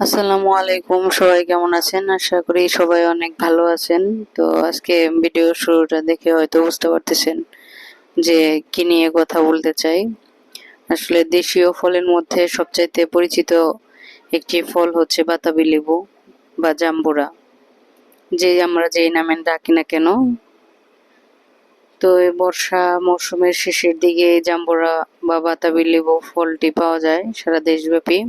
আসসালামু আলাইকুম, সবাই কেমন আছেন? আশা করি সবাই অনেক ভালো আছেন। তো আজকে ভিডিও শুরুটা দেখে হয়তো বুঝতে পারতেছেন যে কি নিয়ে কথা বলতে চাই। আসলে দেশীয় ফলের মধ্যে সবচাইতে পরিচিত একটি ফল হচ্ছে বাতাবি লেবু বা জাম্বুরা। যে আমরা যেই নামে ডাকি না কেন, তো এই বর্ষা মৌসুমের শেষের দিকে জাম্বুরা বা বাতাবি লেবু ফলটি পাওয়া যায় সারা দেশব্যাপী।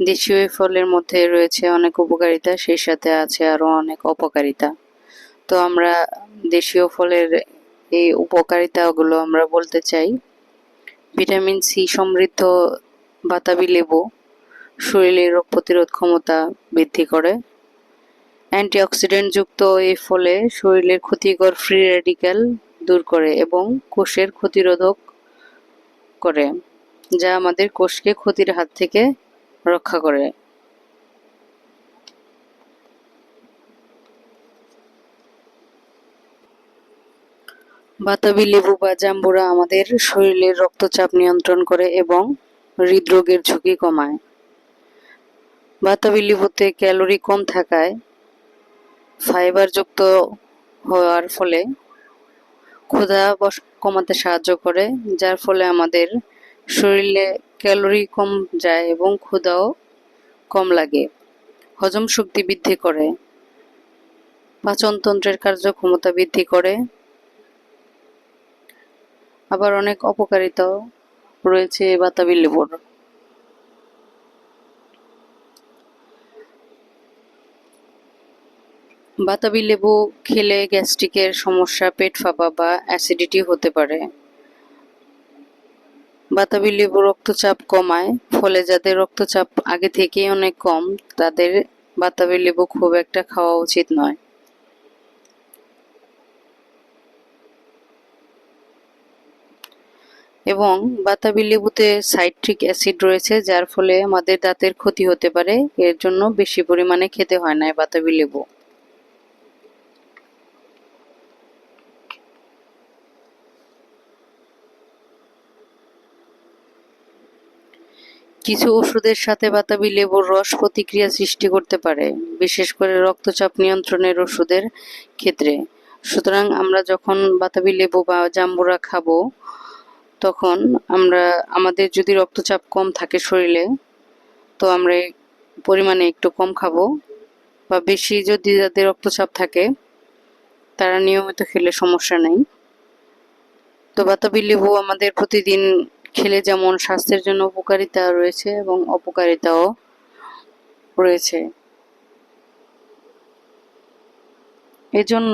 দেশীয় ফলের মধ্যে রয়েছে অনেক উপকারিতা, সেই সাথে আছে আরও অনেক অপকারিতা। তো আমরা দেশীয় ফলের এই উপকারিতাগুলো আমরা বলতে চাই। ভিটামিন সি সমৃদ্ধ বাতাবি লেবু শরীরের রোগ প্রতিরোধ ক্ষমতা বৃদ্ধি করে। অ্যান্টিঅক্সিডেন্ট যুক্ত এই ফলে শরীরের ক্ষতিকর ফ্রি রেডিক্যাল দূর করে এবং কোষের ক্ষতিরোধক করে, যা আমাদের কোষকে ক্ষতির হাত থেকে রক্ষা করে। বাতাবি, লেবু বা জাম্বুরা আমাদের শরীরের রক্তচাপ নিয়ন্ত্রণ করে এবং হৃদরোগের ঝুঁকি কমায়। বাতাবি, লেবুতে ক্যালোরি কম থাকায় ফাইবার যুক্ত হওয়ার ফলে ক্ষুধা কমাতে সাহায্য করে, যার ফলে আমাদের শরীরে ক্যালোরি কম যায় এবং ক্ষুধাও কম লাগে। হজম শক্তি বৃদ্ধি করে। পাচনতন্ত্রের কার্যক্ষমতা বৃদ্ধি করে। আবার অনেক অপকারিতাও রয়েছে বাতাবি লেবুর বাতাবি লেবু খেলে গ্যাস্ট্রিকের সমস্যা, পেট ফাঁপা বা অ্যাসিডিটি হতে পারে। বাতাবি লেবু রক্তচাপ কমায়, ফলে যাদের রক্তচাপ আগে থেকেই অনেক কম, তাদের বাতাবি লেবু খুব একটা খাওয়া উচিত নয়। এবং বাতাবি লেবুতে সাইট্রিক অ্যাসিড রয়েছে, যার ফলে আমাদের দাঁতের ক্ষতি হতে পারে, এর জন্য বেশি পরিমাণে খেতে হয় না বাতাবি লেবু কিছু ওষুধের সাথে বাতাবি লেবুর রস প্রতিক্রিয়া সৃষ্টি করতে পারে, বিশেষ করে রক্তচাপ নিয়ন্ত্রণের ওষুধের ক্ষেত্রে। সুতরাং আমরা যখন বাতাবি লেবু বা জাম্বুরা খাব, তখন আমরা, আমাদের যদি রক্তচাপ কম থাকে শরীরে, তো আমরা পরিমাণে একটু কম খাব। বা বেশি যদি যাদের রক্তচাপ থাকে, তারা নিয়মিত খেলে সমস্যা নেই। তো বাতাবি লেবু আমাদের প্রতিদিন খেলে যেমন স্বাস্থ্যের জন্য উপকারিতা রয়েছে এবং অপকারিতাও রয়েছে। এজন্য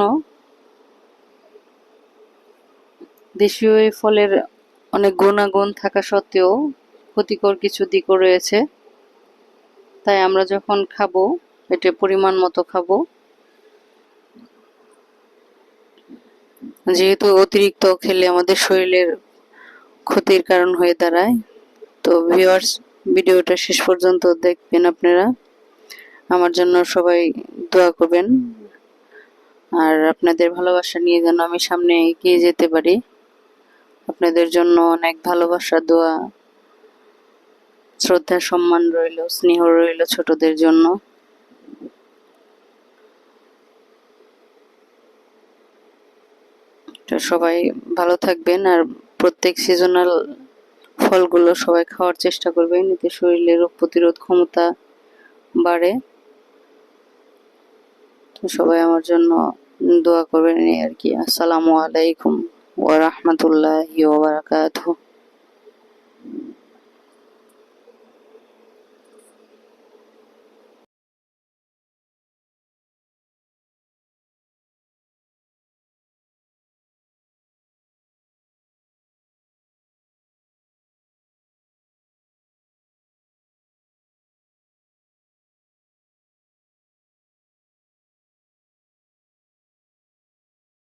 দেশীয় এই ফলের অনেক গুণাগুণ থাকা সত্ত্বেও ক্ষতিকর কিছু দিকও রয়েছে। তাই আমরা যখন খাব এটা পরিমাণ মতো খাব, যেহেতু অতিরিক্ত খেলে আমাদের শরীরের ক্ষতির কারণ হয়ে দাঁড়ায়। তো ভিউয়ার্স ভিডিওটা শেষ পর্যন্ত দেখবেন আপনারা। আমার জন্য সবাই দোয়া করবেন। আর আপনাদের ভালোবাসা নিয়ে যেন আমি সামনে এগিয়ে যেতে পারি। আপনাদের জন্য অনেক ভালোবাসা, দোয়া, শ্রদ্ধা, সম্মান রইল, স্নেহ রইল ছোটদের জন্য। সবাই ভালো থাকবেন আর প্রত্যেক সিজনাল ফলগুলো সবাই খাওয়ার চেষ্টা করবে। এতে শরীরে রোগ প্রতিরোধ ক্ষমতা বাড়ে। তো সবাই আমার জন্য দোয়া করবেন এই আর কি। আসসালামু আলাইকুম ওয়া রাহমাতুল্লাহি ওয়া বারাকাতুহু।